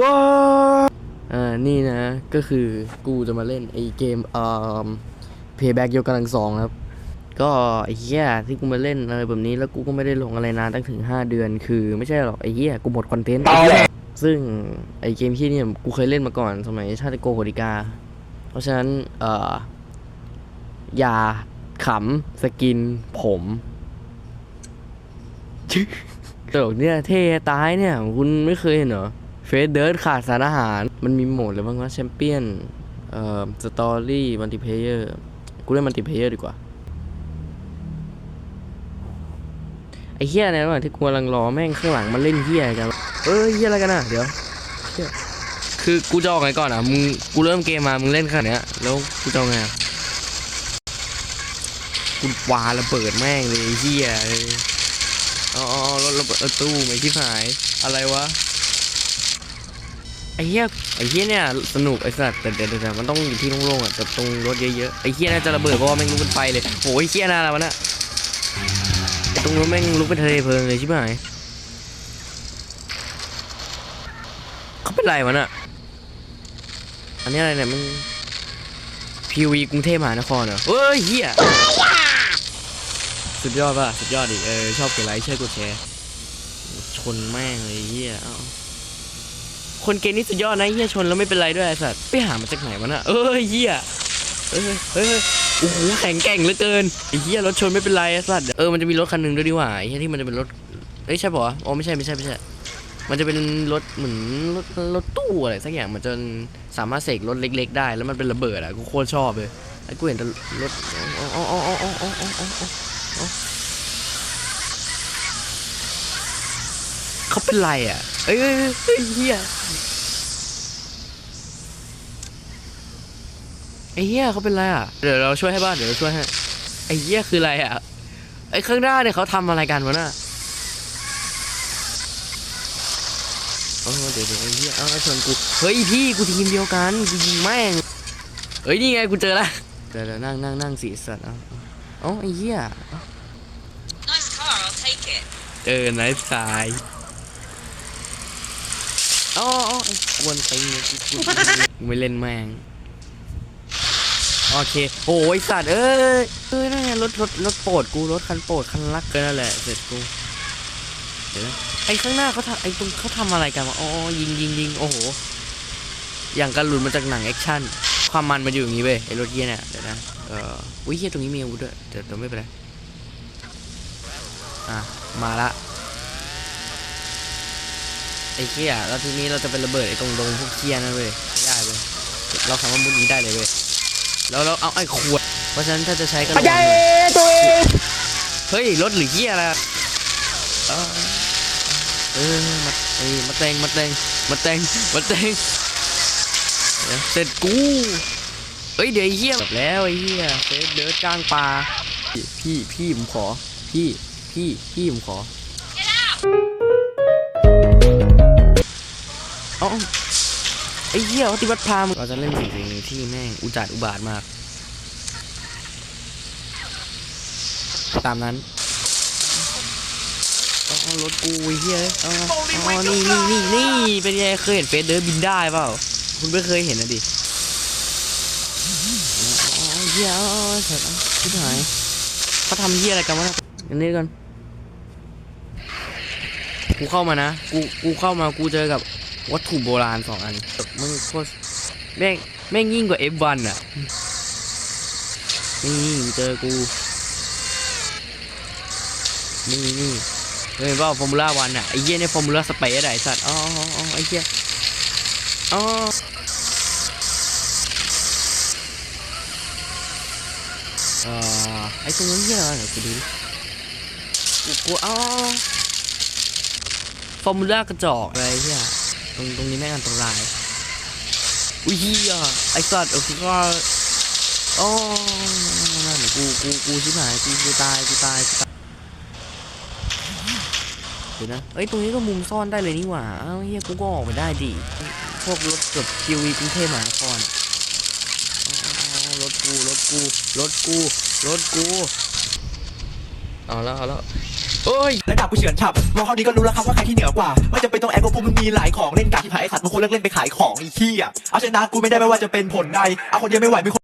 ว้าอ่า นี่นะ ก็คือกูจะมาเล่นไอ้เกมอ่า Payback ยกกำลังสองครับ ก็ไอ้เหี้ยที่กูมาเล่นอะไรแบบนี้แล้วกูก็ไม่ได้ลงอะไรนานตั้งถึง 5 เดือน คือไม่ใช่หรอกไอ้เหี้ยกูหมดคอนเทนต์ซึ่งไอ้เกมที่เนี่ยกูเคยเล่นมาก่อนสมัยชาติโกโกดิกา เพราะฉะนั้นเอ่ออย่าขำสกินผมตลกเนี่ยเท่ตายเนี่ย คุณไม่เคยเห็นเหรอ เฟสเดิร์ดขาดสารอาหาร มันมีโหมดอะไรบ้างวะแชมเปี้ยน เอ่อ สตอรี่ มัลติเพเยอร์ กูเล่นมัลติเพเยอร์ดีกว่า ไอ้เฮียในระหว่างที่กูกำลังรอแม่งข้างหลังมันเล่นเฮียกัน เอ้ยเฮียอะไรกันอะ เดี๋ยวเหี้ยคือกูจะออกไงก่อนอะ มึง กูเริ่มเกมมา มึงเล่นขนาดเนี้ย แล้วกูจะเอาไงกูวาระเบิดแม่งเลยเฮียอ๋อรถระเบิดตู้ไม่ที่หาย อะไรวะ ไอ้เหี้ยไอ้เหี้ยเนี่ยสนุกไอ้สัตว์แต่เดี๋ยวเดี๋ยวมันต้องอยู่ที่โล่งๆอะแต่ตรงรถเยอะๆไอ้เหี้ยน่าจะระเบิดเพราะว่าแม่งลุกเป็นไฟเลยโอ้ยเหี้ยน่าอะไรวะน่ะไอตรงนู้นแม่งลุกเป็นทะเลเพลิงเลยใช่ไหมเขาเป็นไรวะน่ะอันนี้อะไรเนี่ยมันพีวีกรุงเทพมหานครเหรอเฮ้ยเหี้ยสุดยอดป่ะสุดยอดดิเออชอบกดไลค์ช่วยกดแชร์ชนแม่งเลยเหี้ยเอ้า คนเกณฑ์นี่สุดยอดนะเฮียชนแล้วไม่เป็นไรด้วยสัตว์ไปหามาจากไหนวะน่ะเอ้ยเฮียเอ้ยโอ้โหแข็งแกร่งเหลือเกินเฮียรถชนไม่เป็นไรสัตว์เออมันจะมีรถคันหนึ่งด้วยดีกว่าเฮียที่มันจะเป็นรถเอ้ยใช่ปะอ๋อไม่ใช่ไม่ใช่ไม่ใช่ มันจะเป็นรถเหมือนรถรถตู้อะไรสักอย่างมันจะสามารถเสกรถเล็ก ๆ ได้ แล้วมันเป็นระเบิดอะกูโคตรชอบเลยไอ้กูเห็นแต่รถอ๋ออ๋ออ๋ออ๋ออ๋ออ๋อเขาเป็นไรอะ เอ้เอ้ยเฮียไอ้เหี้ยเขาเป็นไรอะ เดี๋ยวเราช่วยให้บ้านเดี๋ยวเราช่วยให้ไอ้เหี้ยคืออะไรอะไอ้ข้างหน้าเนี่ยเขาทำอะไรกันวะน่ะเออเดี๋ยวเดี๋ยวไอ้เหี้ยเอาเอาชนกูเฮ้ยพี่กูทีมเดียวกันกูยิงแม่งเฮ้ยนี่ไงกูเจอละเดี๋ยวเดี๋ยวนั่งนั่งนั่งสีสัตว์เอาเอาเอาไอ้เหี้ย Nice car, I'll take it. เออไนท์สาย อ๋ออ๋อไอ้กวนตีนกูไม่เล่นแม่งโอเคโอ้ยสัตว์เอ้ยเอ้ยนั่นไงรถรถรถโปรดกูรถคันโปรดคันรักก็นั่นแหละเสร็จกูเดี๋ยวนะไอ้ข้างหน้าเขาทำไอ้ตรงเขาทำอะไรกันวะอ๋อยิงยิงยิงโอ้โหอย่างกันหลุดมาจากหนังแอคชั่นความมันมันอยู่อย่างนี้เว้ยไอ้รถเยี่ยเนี่ยเดี๋ยวนะเอออุ้ยเฮียตรงนี้มีอาวุธด้วยเดี๋ยวเดี๋ยวไม่เป็นไรอะมาละ ไอ้เฮียแล้วทีนี้เราจะเป็นระเบิดไอ้ตรงดงพวกเฮียนั่นเว้ยไม่ได้เว้ยเราสามารถมุดนี้ได้เลยเว้ยแล้วเราเอาไอ้ขวด เพราะฉะนั้นถ้าจะใช้ก็ระวังหน่อยเฮ้ยรถหรือเหี้ยอะไรอะเออเออมาเอ้ยมาแตงมาแตงมาแตงมาแตงเดี๋ยวเสร็จกูเฮ้ยเดี๋ยวไอ้เหี้ยแบบแล้วไอ้เหี้ยเซฟเดิร์ดกลางป่าพี่พี่พี่ผมขอ พี่พี่พี่ผมขอ อ้าไอ้เหี้ยปฏิบัติพามเราจะเล่นสิ่งสิ่งนึ่งที่แม่งอุจาดอุบาทมาก ตามนั้นเอารถกูไอ้เฮียเอาเอานี่นี่นี่นี่เป็นไงเคยเห็นเฟสเดินบินได้เปล่า คุณไม่เคยเห็นนะดิเอาเอาเฮียเอาเอาเอาเถอะเอาชิบหายเขาทำเฮียอะไรกันวะอันนี้ก่อนกูเข้ามานะ กู กูเข้ามา กูเจอกับ วัตถุโบราณสองอันมึงโคตรแม่งแม่งยิ่งกว่า F1 อะ นี่เจอกู นี่นี่เห็นว่าฟอร์มูล่าวันอะ ไอ้เหี้ยเนี่ยฟอร์มูล่าสเปซอะไอ้สัตว์ อ๋ออ๋อไอ้เหี้ยอ๋อเอ่อไอ้ตรงนั้นเยอะเดี๋ยวกูดูกูอ๋อฟอร์มูล่ากระจอกอะไรเหี้ย ตรงตรงนี้แม่งอันตราย อุ้ยเหี้ยไอ้สัตว์เออกูก็อ๋อนั่นๆๆๆกูกูกูชิบหายกูกูตายกูตายกูตายเดี๋ยวนะเอ้ยตรงนี้ก็มุมซ่อนได้เลยนี่หว่าเอ้าเฮียกูก็ออกไปได้ดิพวกรถเกือบคิวีกรุงเทพมหานครเอาๆๆรถกูรถกูรถกูรถกูเอาแล้วเอาแล้ว เอ้ยและดาบกูเฉือนฉับมองเขานี้ก็รู้แล้วครับว่าใครที่เหนือกว่าไม่จำเป็นต้องแอคก็พวกมึงมีหลายของเล่นกาที่ผายไอ้สัตว์มึงคนเลิกเล่นไปขายของไอีเหี้ยเอาชนะกูไม่ได้ไม่ว่าจะเป็นผลใดเอาคนเดียวไม่ไหวมีคน